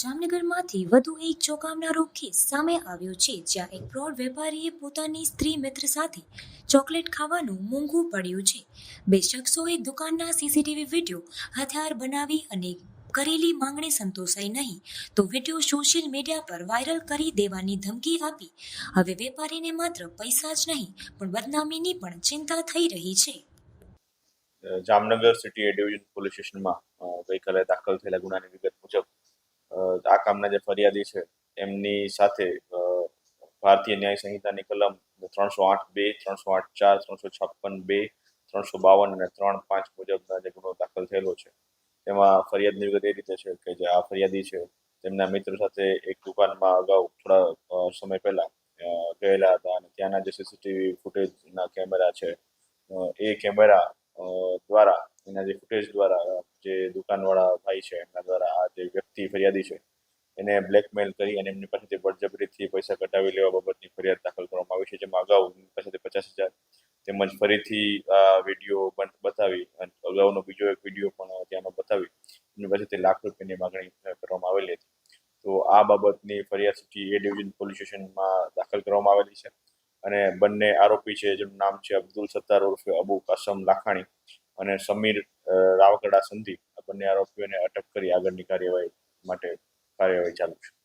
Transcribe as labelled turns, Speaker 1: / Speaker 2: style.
Speaker 1: જામનગરમાંથી વધુ એક ચોંકાવનારો કેસ સામે આવ્યો છે, જ્યાં એક પ્રૌઢ વેપારીએ પોતાની સ્ત્રી મિત્ર સાથે ચોકલેટ ખાવાનું મોંઘું પડ્યું છે. બે શખ્સોએ દુકાનના સીસીટીવી વીડિયો હથિયાર બનાવી અને કરેલી માંગણી સંતોષાઈ નહીં, તો વીડિયો સોશિયલ મીડિયા પર વાયરલ કરી દેવાની ધમકી આપી. હવે વેપારીને માત્ર પૈસા જ નહીં, પણ બદનામીની પણ ચિંતા થઈ રહી છે.
Speaker 2: Jamnagar city A division police સ્ટેશનમાં ગઈકાલે દાખલ થયેલા ગુનાની આ જે ફરિયાદી છે, એમની સાથે ભારતીય ન્યાય સંહિતાની કલમ ત્રણસો આઠ બે, ત્રણસો આઠ ચાર, ત્રણસો છપ્પન બે, ત્રણસો બાવન અને ત્રણ પાંચ મુજબના જે ગુનો દાખલ થયેલો છે. તેમાં ફરિયાદની વિગત એ રીતે છે કે જે આ ફરિયાદી છે, તેમના મિત્ર સાથે એક દુકાનમાં અગાઉ થોડા સમય પહેલા ગયેલા હતા અને ત્યાંના જે સીસીટીવી ફૂટેજના કેમેરા છે એ કેમેરા દ્વારા, એના જે ફૂટેજ દ્વારા જે દુકાનવાળા ભાઈ છે, એમના દ્વારા આ જે વ્યક્તિ ફરિયાદી છે એને બ્લેકમેલ કરી અને એમની પાસેથી બળજબરીથી પૈસા કઢાવી લેવા બાબતની ફરિયાદ દાખલ કરવામાં આવી છે. જેમાં અગાઉ એમની પાસેથી પચાસ હજાર તેમજ ફરીથી આ વીડિયો બતાવી અને અગાઉનો બીજો એક વીડિયો પણ ત્યાંનો બતાવી. એમની પાસેથી લાખ રૂપિયાની માગણી કરવામાં આવેલી હતી. તો આ બાબતની ફરિયાદ સુધી એ ડિવિઝન પોલીસ સ્ટેશનમાં દાખલ કરવામાં આવેલી છે. અને બંને આરોપી છે, જેનું નામ છે અબ્દુલ સત્તાર ઉર્ફે અબુ કાસમ લાખાણી અને સમીર રાવકડા સંધી. આ બંને આરોપીઓને અટક કરી આગળની કાર્યવાહી માટે કાર્યવાહી ચાલુ છે